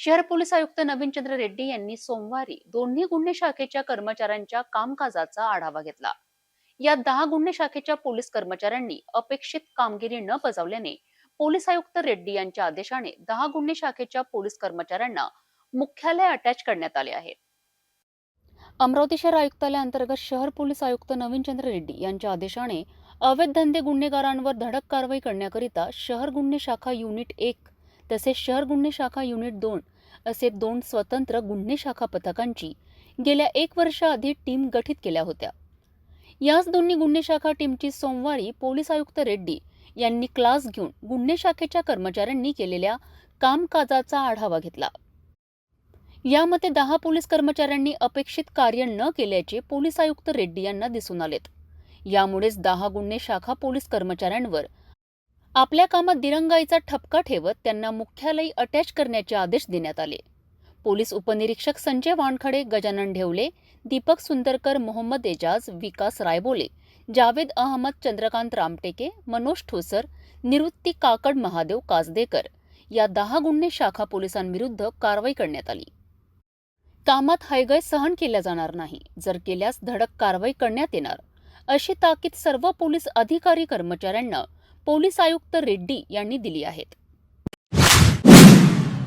शहर पोलीस आयुक्त नवीनचंद्र रेड्डी यांनी सोमवारी दोन्ही गुन्हे शाखेच्या कर्मचाऱ्यांच्या कामकाजाचा आढावा घेतला. या दहा गुन्हे शाखेच्या पोलीस कर्मचाऱ्यांनी अपेक्षित कामगिरी न बजावल्याने पोलीस आयुक्त रेड्डी यांच्या आदेशाने दहा गुन्हे शाखेच्या पोलीस कर्मचाऱ्यांना मुख्यालय अटॅच करण्यात आले आहे. अमरावती शहर आयुक्तालयाअंतर्गत शहर पोलीस आयुक्त नवीनचंद्र रेड्डी यांच्या आदेशाने अवैध धंदे गुन्हेगारांवर धडक कारवाई करण्याकरिता शहर गुन्हे शाखा युनिट एक तसेच शहर गुन्हे शाखा युनिट दोन असे दोन स्वतंत्र गुन्हे शाखा पथकांची गेल्या एक वर्षाआधी टीम गठीत केल्या होत्या. याच दोन्ही गुन्हे शाखा टीमची सोमवारी पोलीस आयुक्त रेड्डी यांनी क्लास घेऊन गुन्हे शाखेच्या कर्मचाऱ्यांनी केलेल्या कामकाजाचा आढावा घेतला. यामध्ये दहा पोलीस कर्मचाऱ्यांनी अपेक्षित कार्य न केल्याचे पोलीस आयुक्त रेड्डी यांना दिसून आलेत. यामुळेच दहा गुन्हे शाखा पोलीस कर्मचाऱ्यांवर आपल्या कामात दिरंगाईचा ठपका ठेवत त्यांना मुख्यालयी अटॅच करण्याचे आदेश देण्यात आले. पोलीस उपनिरीक्षक संजय वानखडे गजानन ढेवले दीपक सुंदरकर मोहम्मद एजाज विकास रायबोले जावेद अहमद चंद्रकांत रामटेके मनोज ठोसर निवृत्ती काकड महादेव कासदेकर या दहा गुन्हे शाखा पोलिसांविरुद्ध कारवाई करण्यात आली. कामात हैगय सहन केल्या जाणार नाही जर केल्यास धडक कारवाई करण्यात येणार अशी ताकीद सर्व पोलीस अधिकारी कर्मचाऱ्यांना पोलीस आयुक्त रेड्डी यांनी दिली आहेत.